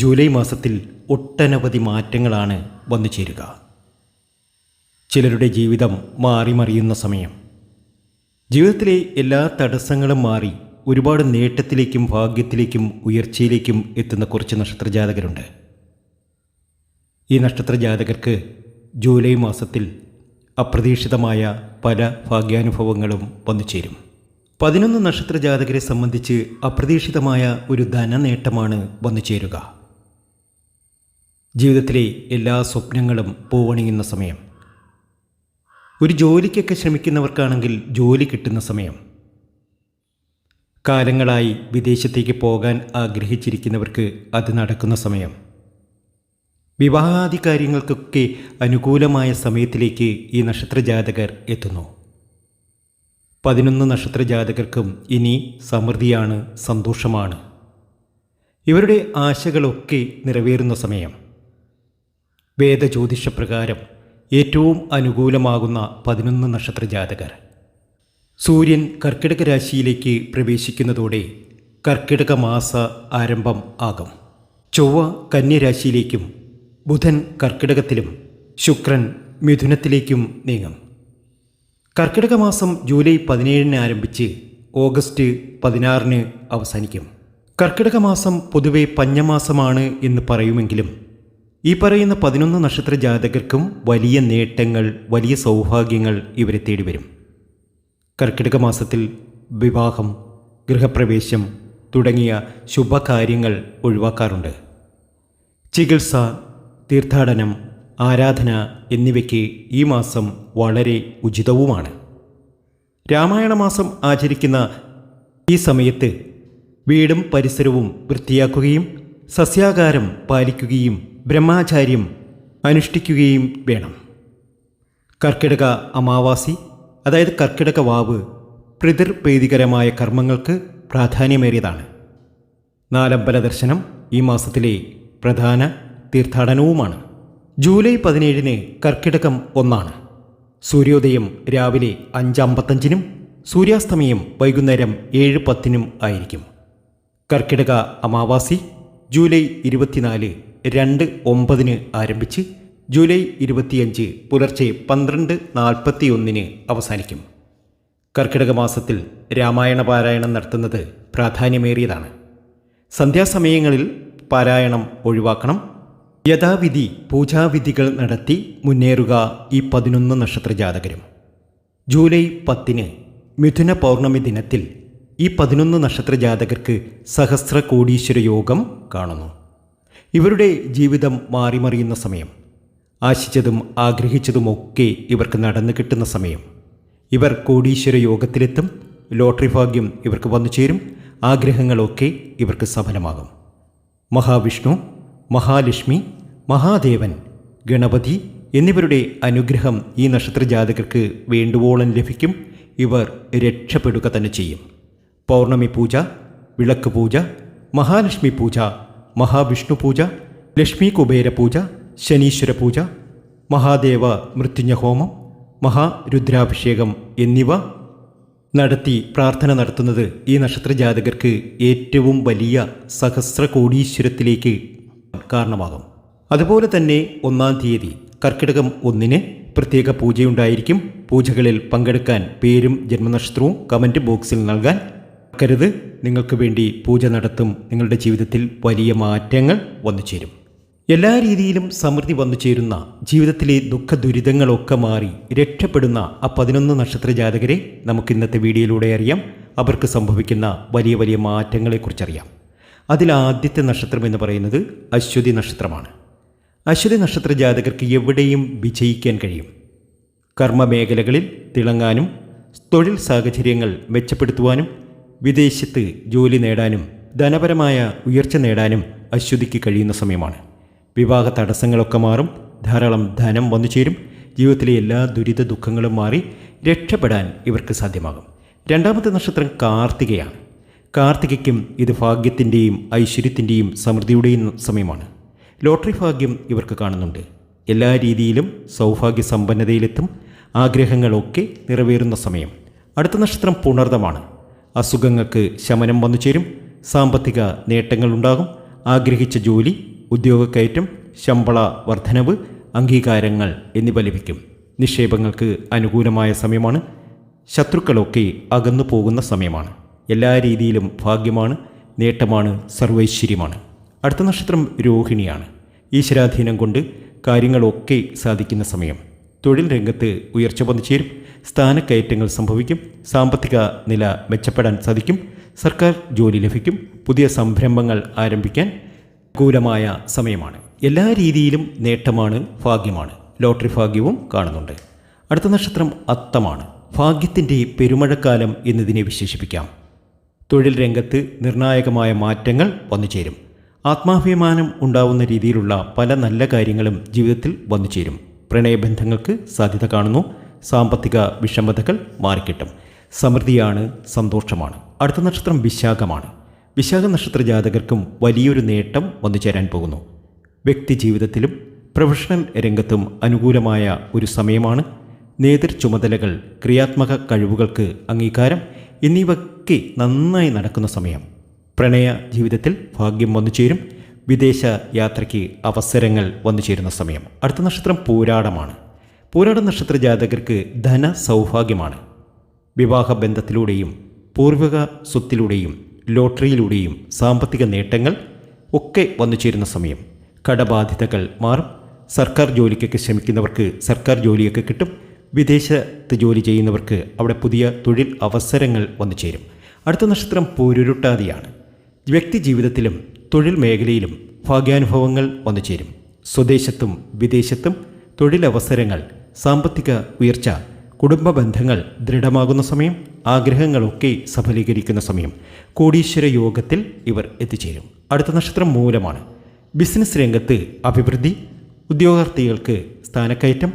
July മാസത്തിൽ ഒട്ടനവധി മാറ്റങ്ങളാണ് വന്നു ചേരുക. ചിലരുടെ ജീവിതം മാറി മറിയുന്ന സമയം. ജീവിതത്തിലെ എല്ലാ തടസ്സങ്ങളും മാറി ഒരുപാട് നേട്ടത്തിലേക്കും ഭാഗ്യത്തിലേക്കും ഉയർച്ചയിലേക്കും എത്തുന്ന കുറച്ച് നക്ഷത്രജാതകരുണ്ട്. ഈ നക്ഷത്രജാതകർക്ക് ജൂലൈ മാസത്തിൽ അപ്രതീക്ഷിതമായ പല ഭാഗ്യാനുഭവങ്ങളും വന്നു ചേരും. പതിനൊന്ന് നക്ഷത്രജാതകരെ സംബന്ധിച്ച് അപ്രതീക്ഷിതമായ ഒരു ധനനേട്ടമാണ് വന്നു ചേരുക. ജീവിതത്തിലെ എല്ലാ സ്വപ്നങ്ങളും പൂവണിയുന്ന സമയം. ഒരു ജോലിക്കൊക്കെ ശ്രമിക്കുന്നവർക്കാണെങ്കിൽ ജോലി കിട്ടുന്ന സമയം. കാലങ്ങളായി വിദേശത്തേക്ക് പോകാൻ ആഗ്രഹിച്ചിരിക്കുന്നവർക്ക് അത് നടക്കുന്ന സമയം. വിവാഹാദി കാര്യങ്ങൾക്കൊക്കെ അനുകൂലമായ സമയത്തിലേക്ക് ഈ നക്ഷത്രജാതകർ എത്തുന്നു. പതിനൊന്ന് നക്ഷത്രജാതകർക്കും ഇനി സമൃദ്ധിയാണ് സന്തോഷമാണ്. ഇവരുടെ ആശകളൊക്കെ നിറവേറുന്ന സമയം. വേദജ്യോതിഷപ്രകാരം ഏറ്റവും അനുകൂലമാകുന്ന പതിനൊന്ന് നക്ഷത്ര ജാതകർ സൂര്യൻ കർക്കിടക രാശിയിലേക്ക് പ്രവേശിക്കുന്നതോടെ കർക്കിടക മാസ ആരംഭം ആകും. ചൊവ്വ കന്യരാശിയിലേക്കും ബുധൻ കർക്കിടകത്തിലും ശുക്രൻ മിഥുനത്തിലേക്കും നീങ്ങും. കർക്കിടക മാസം ജൂലൈ പതിനേഴിന് ആരംഭിച്ച് ഓഗസ്റ്റ് പതിനാറിന് അവസാനിക്കും. കർക്കിടക മാസം പൊതുവെ പഞ്ഞമാസമാണ് എന്ന് പറയുമെങ്കിലും ഈ പറയുന്ന പതിനൊന്ന് നക്ഷത്ര ജാതകർക്കും വലിയ നേട്ടങ്ങൾ വലിയ സൗഭാഗ്യങ്ങൾ ഇവരെ തേടി വരും കർക്കിടക മാസത്തിൽ വിവാഹം ഗൃഹപ്രവേശം തുടങ്ങിയ ശുഭകാര്യങ്ങൾ ഒഴിവാക്കാറുണ്ട്. ചികിത്സ തീർത്ഥാടനം ആരാധന എന്നിവയ്ക്ക് ഈ മാസം വളരെ ഉചിതവുമാണ്. രാമായണ മാസം ആചരിക്കുന്ന ഈ സമയത്ത് വീടും പരിസരവും വൃത്തിയാക്കുകയും സസ്യാകാരം പാലിക്കുകയും ബ്രഹ്മാചാര്യം അനുഷ്ഠിക്കുകയും വേണം. കർക്കിടക അമാവാസി അതായത് കർക്കിടക വാവ് പ്രതിർപ്രീതികരമായ കർമ്മങ്ങൾക്ക് പ്രാധാന്യമേറിയതാണ്. നാലമ്പല ദർശനം ഈ മാസത്തിലെ പ്രധാന തീർത്ഥാടനവുമാണ്. ജൂലൈ പതിനേഴിന് കർക്കിടകം ഒന്നാണ്. സൂര്യോദയം രാവിലെ അഞ്ചമ്പത്തഞ്ചിനും സൂര്യാസ്തമയം വൈകുന്നേരം ഏഴ് പത്തിനും ആയിരിക്കും. കർക്കിടക അമാവാസി ജൂലൈ ഇരുപത്തിനാല് രണ്ട് ഒമ്പതിന് ആരംഭിച്ച് ജൂലൈ ഇരുപത്തിയഞ്ച് പുലർച്ചെ പന്ത്രണ്ട് നാൽപ്പത്തിയൊന്നിന് അവസാനിക്കും. കർക്കിടക മാസത്തിൽ രാമായണ പാരായണം നടത്തുന്നത് പ്രാധാന്യമേറിയതാണ്. സന്ധ്യാസമയങ്ങളിൽ പാരായണം ഒഴിവാക്കണം. യഥാവിധി പൂജാവിധികൾ നടത്തി മുന്നേറുക ഈ പതിനൊന്ന് നക്ഷത്ര ജാതകരും. ജൂലൈ പത്തിന് മിഥുന പൗർണമി ദിനത്തിൽ ഈ പതിനൊന്ന് നക്ഷത്ര ജാതകർക്ക് സഹസ്ര കോടീശ്വര യോഗം കാണുന്നു. ഇവരുടെ ജീവിതം മാറിമറിയുന്ന സമയം. ആശിച്ചതും ആഗ്രഹിച്ചതുമൊക്കെ ഇവർക്ക് നടന്നു കിട്ടുന്ന സമയം. ഇവർ കോടീശ്വര യോഗത്തിലെത്തും ലോട്ടറി ഭാഗ്യം ഇവർക്ക് വന്നു ചേരും ആഗ്രഹങ്ങളൊക്കെ ഇവർക്ക് സഫലമാകും. മഹാവിഷ്ണു മഹാലക്ഷ്മി മഹാദേവൻ ഗണപതി എന്നിവരുടെ അനുഗ്രഹം ഈ നക്ഷത്ര ജാതകർക്ക് വേണ്ടുവോളം ലഭിക്കും ഇവർ രക്ഷപ്പെടുക തന്നെ ചെയ്യും. പൗർണമി പൂജ വിളക്ക് പൂജ മഹാലക്ഷ്മി പൂജ മഹാവിഷ്ണു പൂജ ലക്ഷ്മി കുബേര പൂജ ശനീശ്വര പൂജ മഹാദേവ മൃത്യുഞ്ജ ഹോമം മഹാരുദ്രാഭിഷേകം എന്നിവ നടത്തി പ്രാർത്ഥന നടത്തുന്നത് ഈ നക്ഷത്ര ജാതകർക്ക് ഏറ്റവും വലിയ സഹസ്ര കോടീശ്വരത്തിലേക്ക് കാരണമാകും. അതുപോലെ തന്നെ ഒന്നാം തീയതി കർക്കിടകം ഒന്നിന് പ്രത്യേക പൂജയുണ്ടായിരിക്കും. പൂജകളിൽ പങ്കെടുക്കാൻ പേരും ജന്മനക്ഷത്രവും കമന്റ് ബോക്സിൽ നൽകാൻ മറക്കരുത്. നിങ്ങൾക്ക് വേണ്ടി പൂജ നടത്തും. നിങ്ങളുടെ ജീവിതത്തിൽ വലിയ മാറ്റങ്ങൾ വന്നു ചേരും. എല്ലാ രീതിയിലും സമൃദ്ധി വന്നു ചേരുന്ന ജീവിതത്തിലെ ദുഃഖ ദുരിതങ്ങളൊക്കെ മാറി രക്ഷപ്പെടുന്ന ആ പതിനൊന്ന് നക്ഷത്ര ജാതകരെ നമുക്ക് ഇന്നത്തെ വീഡിയോയിലൂടെ അറിയാം. അവർക്ക് സംഭവിക്കുന്ന വലിയ വലിയ മാറ്റങ്ങളെക്കുറിച്ചറിയാം. അതിൽ ആദ്യത്തെ നക്ഷത്രം എന്ന് പറയുന്നത് അശ്വതി നക്ഷത്രമാണ്. അശ്വതി നക്ഷത്ര ജാതകർക്ക് എവിടെയും വിജയിക്കാൻ കഴിയും. കർമ്മമേഖലകളിൽ തിളങ്ങാനും തൊഴിൽ സാഹചര്യങ്ങൾ മെച്ചപ്പെടുത്തുവാനും വിദേശത്ത് ജോലി നേടാനും ധനപരമായ ഉയർച്ച നേടാനും അശ്വതിക്ക് കഴിയുന്ന സമയമാണ്. വിവാഹ തടസ്സങ്ങളൊക്കെ മാറും ധാരാളം ധനം വന്നു ചേരും ജീവിതത്തിലെ എല്ലാ ദുരിത ദുഃഖങ്ങളും മാറി രക്ഷപ്പെടാൻ ഇവർക്ക് സാധ്യമാകും. രണ്ടാമത്തെ നക്ഷത്രം കാർത്തികയാണ്. കാർത്തികയ്ക്കും ഇത് ഭാഗ്യത്തിന്റെയും ഐശ്വര്യത്തിന്റെയും സമൃദ്ധിയുടെയും സമയമാണ്. ലോട്ടറി ഭാഗ്യം ഇവർക്ക് കാണുന്നുണ്ട്. എല്ലാ രീതിയിലും സൗഭാഗ്യ സമ്പന്നതയിലെത്തും ആഗ്രഹങ്ങളൊക്കെ നിറവേറുന്ന സമയം. അടുത്ത നക്ഷത്രം പുണർദമാണ്. അസുഖങ്ങൾക്ക് ശമനം വന്നു ചേരും. സാമ്പത്തിക നേട്ടങ്ങളുണ്ടാകും. ആഗ്രഹിച്ച ജോലി ഉദ്യോഗക്കയറ്റം ശമ്പള വർധനവ് അംഗീകാരങ്ങൾ എന്നിവ ലഭിക്കും. നിക്ഷേപങ്ങൾക്ക് അനുകൂലമായ സമയമാണ്. ശത്രുക്കളൊക്കെ അകന്നു പോകുന്ന സമയമാണ്. എല്ലാ രീതിയിലും ഭാഗ്യമാണ് നേട്ടമാണ് സർവൈശ്വര്യമാണ്. അടുത്ത നക്ഷത്രം രോഹിണിയാണ്. ഈശ്വരാധീനം കൊണ്ട് കാര്യങ്ങളൊക്കെ സാധിക്കുന്ന സമയം. തൊഴിൽ രംഗത്ത് ഉയർച്ച വന്നു ചേരും. സ്ഥാനക്കയറ്റങ്ങൾ സംഭവിക്കും. സാമ്പത്തിക നില മെച്ചപ്പെടാൻ സാധിക്കും. സർക്കാർ ജോലി ലഭിക്കും. പുതിയ സംരംഭങ്ങൾ ആരംഭിക്കാൻ അനുകൂലമായ സമയമാണ്. എല്ലാ രീതിയിലും നേട്ടമാണ് ഭാഗ്യമാണ്. ലോട്ടറി ഭാഗ്യവും കാണുന്നുണ്ട്. അടുത്ത നക്ഷത്രം അത്തമാണ്. ഭാഗ്യത്തിന്റെ പെരുമഴക്കാലം എന്നതിനെ വിശേഷിപ്പിക്കാം. തൊഴിൽ രംഗത്ത് നിർണായകമായ മാറ്റങ്ങൾ വന്നുചേരും ആത്മാഭിമാനം ഉണ്ടാവുന്ന രീതിയിലുള്ള പല നല്ല കാര്യങ്ങളും ജീവിതത്തിൽ വന്നുചേരും പ്രണയബന്ധങ്ങൾക്ക് സാധ്യത കാണുന്നു. സാമ്പത്തിക വിഷമതകൾ മാറിക്കിട്ടും. സമൃദ്ധിയാണ് സന്തോഷമാണ്. അടുത്ത നക്ഷത്രം വിശാഖമാണ്. വിശാഖ നക്ഷത്ര ജാതകർക്കും വലിയൊരു നേട്ടം വന്നു ചേരാൻ പോകുന്നു. വ്യക്തി ജീവിതത്തിലും പ്രൊഫഷണൽ രംഗത്തും അനുകൂലമായ ഒരു സമയമാണ്. നേതൃ ചുമതലകൾ ക്രിയാത്മക കഴിവുകൾക്ക് അംഗീകാരം എന്നിവയ്ക്ക് നന്നായി നടക്കുന്ന സമയം. പ്രണയ ജീവിതത്തിൽ ഭാഗ്യം വന്നു ചേരും വിദേശ യാത്രയ്ക്ക് അവസരങ്ങൾ വന്നു ചേരുന്ന സമയം. അടുത്ത നക്ഷത്രം പൂരാടമാണ്. പൂരാട നക്ഷത്ര ജാതകർക്ക് ധന സൗഭാഗ്യമാണ്. വിവാഹ ബന്ധത്തിലൂടെയും പൂർവിക സ്വത്തിലൂടെയും ലോട്ടറിയിലൂടെയും സാമ്പത്തിക നേട്ടങ്ങൾ ഒക്കെ വന്നു ചേരുന്ന സമയം. കടബാധ്യതകൾ മാറും. സർക്കാർ ജോലിക്കൊക്കെ ശ്രമിക്കുന്നവർക്ക് സർക്കാർ ജോലിയൊക്കെ കിട്ടും. വിദേശത്ത് ജോലി ചെയ്യുന്നവർക്ക് അവിടെ പുതിയ തൊഴിൽ അവസരങ്ങൾ വന്നു ചേരും. അടുത്ത നക്ഷത്രം പൂരുരുട്ടാതിയാണ്. വ്യക്തി ജീവിതത്തിലും തൊഴിൽ മേഖലയിലും ഭാഗ്യാനുഭവങ്ങൾ വന്നുചേരും സ്വദേശത്തും വിദേശത്തും തൊഴിലവസരങ്ങൾ സാമ്പത്തിക ഉയർച്ച കുടുംബ ബന്ധങ്ങൾ ദൃഢമാകുന്ന സമയം ആഗ്രഹങ്ങളൊക്കെ സഫലീകരിക്കുന്ന സമയം കോടീശ്വര യോഗത്തിൽ ഇവർ എത്തിച്ചേരും. അടുത്ത നക്ഷത്രം മൂലമാണ്. ബിസിനസ് രംഗത്ത് അഭിവൃദ്ധി ഉദ്യോഗാർത്ഥികൾക്ക് സ്ഥാനക്കയറ്റം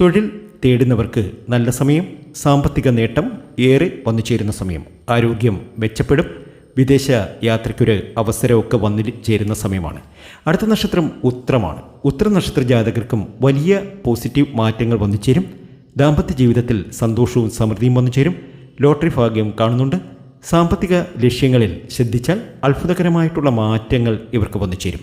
തൊഴിൽ തേടുന്നവർക്ക് നല്ല സമയം സാമ്പത്തിക നേട്ടം ഏറെ വന്നു ചേരുന്ന സമയം ആരോഗ്യം മെച്ചപ്പെടും വിദേശ യാത്രയ്ക്കൊരു അവസരമൊക്കെ വന്നു ചേരുന്ന സമയമാണ്. അടുത്ത നക്ഷത്രം ഉത്രമാണ്. ഉത്തര നക്ഷത്ര ജാതകർക്കും വലിയ പോസിറ്റീവ് മാറ്റങ്ങൾ വന്നു ചേരും. ദാമ്പത്യ ജീവിതത്തിൽ സന്തോഷവും സമൃദ്ധിയും വന്നു ചേരും. ലോട്ടറി ഭാഗ്യം കാണുന്നുണ്ട്. സാമ്പത്തിക ലക്ഷ്യങ്ങളിൽ ശ്രദ്ധിച്ചാൽ അത്ഭുതകരമായിട്ടുള്ള മാറ്റങ്ങൾ ഇവർക്ക് വന്നു ചേരും.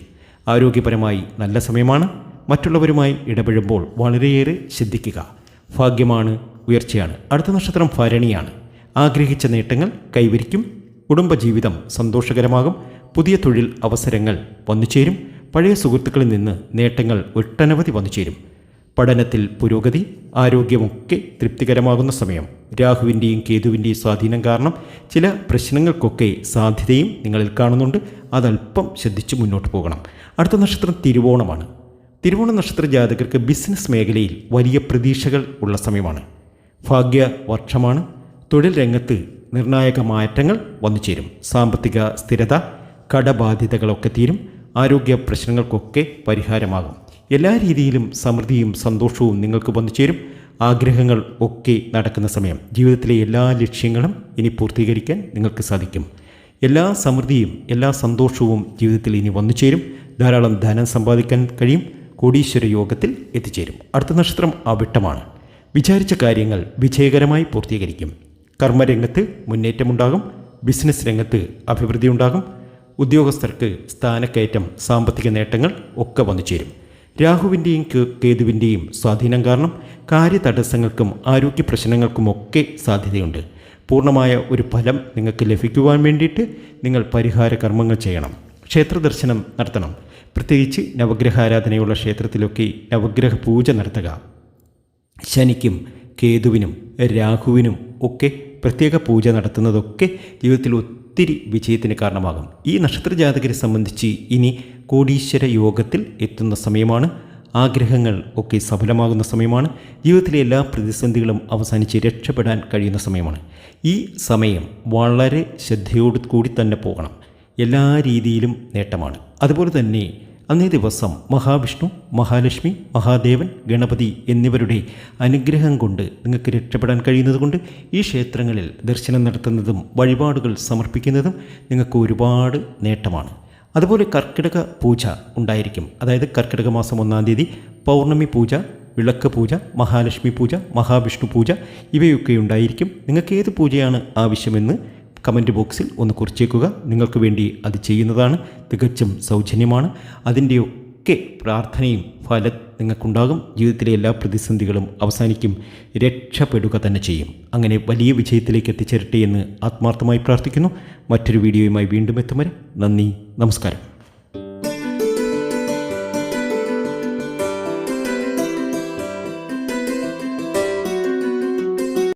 ആരോഗ്യപരമായി നല്ല സമയമാണ്. മറ്റുള്ളവരുമായി ഇടപെടുമ്പോൾ വളരെയേറെ ശ്രദ്ധിക്കുക. ഭാഗ്യമാണ് ഉയർച്ചയാണ്. അടുത്ത നക്ഷത്രം ഭരണിയാണ്. ആഗ്രഹിച്ച നേട്ടങ്ങൾ കൈവരിക്കും. കുടുംബജീവിതം സന്തോഷകരമാകും. പുതിയ തൊഴിൽ അവസരങ്ങൾ വന്നുചേരും. പഴയ സുഹൃത്തുക്കളിൽ നിന്ന് നേട്ടങ്ങൾ ഒട്ടനവധി വന്നുചേരും. പഠനത്തിൽ പുരോഗതി ആരോഗ്യമൊക്കെ തൃപ്തികരമാകുന്ന സമയം. രാഹുവിന്റെയും കേതുവിന്റെയും സ്വാധീനം കാരണം ചില പ്രശ്നങ്ങൾക്കൊക്കെ സാധ്യതയും നിങ്ങളിൽ കാണുന്നുണ്ട്. അതല്പം ശ്രദ്ധിച്ച് മുന്നോട്ട് പോകണം. അടുത്ത നക്ഷത്രം തിരുവോണമാണ്. തിരുവോണ നക്ഷത്ര ജാതകർക്ക് ബിസിനസ് മേഖലയിൽ വലിയ പ്രതീക്ഷകൾ ഉള്ള സമയമാണ്. ഭാഗ്യ വർഷമാണ്. തൊഴിൽ രംഗത്ത് നിർണായക മാറ്റങ്ങൾ വന്നു ചേരും സാമ്പത്തിക സ്ഥിരത കടബാധ്യതകളൊക്കെ തീരും. ആരോഗ്യ പ്രശ്നങ്ങൾക്കൊക്കെ പരിഹാരമാകും. എല്ലാ രീതിയിലും സമൃദ്ധിയും സന്തോഷവും നിങ്ങൾക്ക് വന്നു ചേരും ആഗ്രഹങ്ങൾ ഒക്കെ നടക്കുന്ന സമയം. ജീവിതത്തിലെ എല്ലാ ലക്ഷ്യങ്ങളും ഇനി പൂർത്തീകരിക്കാൻ നിങ്ങൾക്ക് സാധിക്കും. എല്ലാ സമൃദ്ധിയും എല്ലാ സന്തോഷവും ജീവിതത്തിൽ ഇനി വന്നു ചേരും ധാരാളം ധനം സമ്പാദിക്കാൻ കഴിയും. കോടീശ്വര യോഗത്തിൽ എത്തിച്ചേരും. അടുത്ത നക്ഷത്രം അവിട്ടമാണ്. വിചാരിച്ച കാര്യങ്ങൾ വിജയകരമായി പൂർത്തീകരിക്കും. കർമ്മരംഗത്ത് മുന്നേറ്റമുണ്ടാകും ബിസിനസ് രംഗത്ത് അഭിവൃദ്ധി ഉണ്ടാകും ഉദ്യോഗസ്ഥർക്ക് സ്ഥാനക്കയറ്റം സാമ്പത്തിക നേട്ടങ്ങൾ ഒക്കെ വന്നു ചേരും. രാഹുവിന്റെയും കേതുവിന്റെയും സ്വാധീനം കാരണം കാര്യതടസ്സങ്ങൾക്കും ആരോഗ്യ പ്രശ്നങ്ങൾക്കുമൊക്കെ സാധ്യതയുണ്ട്. പൂർണമായ ഒരു ഫലം നിങ്ങൾക്ക് ലഭിക്കുവാൻ വേണ്ടിയിട്ട് നിങ്ങൾ പരിഹാര കർമ്മങ്ങൾ ചെയ്യണം. ക്ഷേത്ര ദർശനം നടത്തണം. പ്രത്യേകിച്ച് നവഗ്രഹാരാധനയുള്ള ക്ഷേത്രത്തിലൊക്കെ നവഗ്രഹ പൂജ നടത്തുക. ശനിക്കും കേതുവിനും രാഹുവിനും ഒക്കെ പ്രത്യേക പൂജ നടത്തുന്നതൊക്കെ ജീവിതത്തിൽ ഒത്തിരി വിജയത്തിന് കാരണമാകും. ഈ നക്ഷത്ര ജാതകരെ സംബന്ധിച്ച് ഇനി കോടീശ്വര യോഗത്തിൽ എത്തുന്ന സമയമാണ്. ആഗ്രഹങ്ങൾ ഒക്കെ സഫലമാകുന്ന സമയമാണ്. ജീവിതത്തിലെ എല്ലാ പ്രതിസന്ധികളും അവസാനിച്ച് രക്ഷപ്പെടാൻ കഴിയുന്ന സമയമാണ്. ഈ സമയം വളരെ ശ്രദ്ധയോടു കൂടി തന്നെ പോകണം. എല്ലാ രീതിയിലും നേട്ടമാണ്. അതുപോലെ തന്നെ അന്നേ ദിവസം മഹാവിഷ്ണു മഹാലക്ഷ്മി മഹാദേവൻ ഗണപതി എന്നിവരുടെ അനുഗ്രഹം കൊണ്ട് നിങ്ങൾക്ക് രക്ഷപ്പെടാൻ കഴിയുന്നതുകൊണ്ട് ഈ ക്ഷേത്രങ്ങളിൽ ദർശനം നടത്തുന്നതും വഴിപാടുകൾ സമർപ്പിക്കുന്നതും നിങ്ങൾക്ക് ഒരുപാട് നേട്ടമാണ്. അതുപോലെ കർക്കിടക പൂജ ഉണ്ടായിരിക്കും. അതായത് കർക്കിടക മാസം ഒന്നാം തീയതി പൗർണമി പൂജ വിളക്ക് പൂജ മഹാലക്ഷ്മി പൂജ മഹാവിഷ്ണു പൂജ ഇവയൊക്കെ ഉണ്ടായിരിക്കും. നിങ്ങൾക്ക് ഏത് പൂജയാണ് ആവശ്യമെന്ന് കമന്റ് ബോക്സിൽ ഒന്ന് കുറിച്ചേക്കുക. നിങ്ങൾക്ക് വേണ്ടി അത് ചെയ്യുന്നതാണ്. തികച്ചും സൗജന്യമാണ്. അതിന്റെയൊക്കെ പ്രാർത്ഥനയും ഫല നിങ്ങൾക്കുണ്ടാകും. ജീവിതത്തിലെ എല്ലാ പ്രതിസന്ധികളും അവസാനിക്കും. രക്ഷപ്പെടുക തന്നെ ചെയ്യും. അങ്ങനെ വലിയ വിജയത്തിലേക്ക് എത്തിച്ചേരട്ടെ എന്ന് ആത്മാർത്ഥമായി പ്രാർത്ഥിക്കുന്നു. മറ്റൊരു വീഡിയോയുമായി വീണ്ടും എത്തും വരെ നന്ദി നമസ്കാരം.